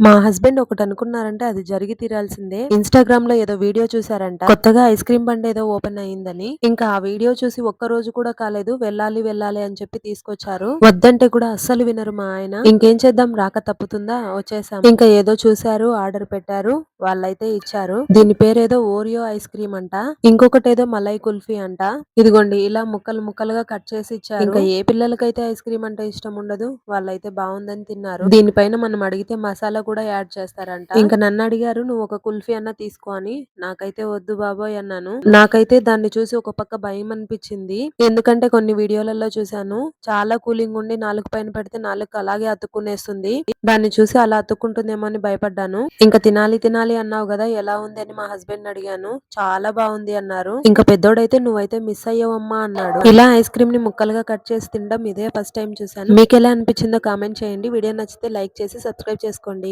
మా హస్బెండ్ ఒకటి అనుకున్నారంటే అది జరిగి తీరాల్సిందే. ఇన్స్టాగ్రామ్లో ఏదో వీడియో చూసారంట కొత్తగా ఐస్ క్రీమ్ బండి ఏదో ఓపెన్ అయ్యిందని. ఇంకా ఆ వీడియో చూసి ఒక్క రోజు కూడా కాలేదు. వెళ్ళాలి వెళ్ళాలి అని చెప్పి తీసుకొచ్చారు. వద్దంటే కూడా అస్సలు వినరు మా ఆయన. ఇంకేం చేద్దాం? రాక తప్పుతుందా? వచ్చేసాం. ఇంకా ఏదో చూసారు ఆర్డర్ పెట్టారు. వాళ్ళైతే ఇచ్చారు. దీని పేరు ఏదో ఓరియో ఐస్ క్రీమ్ అంట. ఇంకొకటి ఏదో మలై కుల్ఫీ అంట. ఇదిగోండి ఇలా ముక్కలు ముక్కలుగా కట్ చేసి ఇచ్చారు. ఇంకా ఏ పిల్లలకైతే ఐస్ క్రీమ్ అంటే ఇష్టం ఉండదు వాళ్ళైతే బాగుందని తిన్నారు. దీనిపైన మనం అడిగితే మసాలా కూడా యాడ్ చేస్తారంట. ఇంకా నన్ను అడిగారు నువ్వు ఒక కుల్ఫీ అన్న తీసుకో అని. నాకైతే వద్దు బాబోయ్ అన్నాను. నాకైతే దాన్ని చూసి ఒక పక్క భయం అనిపించింది. ఎందుకంటే కొన్ని వీడియోలలో చూసాను చాలా కూలింగ్ ఉండి నాలుగు పైన పెడితే నాలుగు అలాగే అతుక్కునేస్తుంది. దాన్ని చూసి అలా అతుక్కుంటుందేమో అని భయపడ్డాను. ఇంకా తినాలి తినాలి అన్నావు కదా ఎలా ఉంది అని మా హస్బెండ్ అడిగాను. చాలా బాగుంది అన్నారు. ఇంకా పెద్దోడైతే నువ్వైతే మిస్ అయ్యావమ్మా అన్నాడు. ఇలా ఐస్ క్రీమ్ని ముక్కలుగా కట్ చేసి తినడం ఇదే ఫస్ట్ టైం చూసాను మీకు ఎలా అనిపించిందో కామెంట్ చేయండి. వీడియో నచ్చితే లైక్ చేసి సబ్స్క్రైబ్ చేసుకోండి.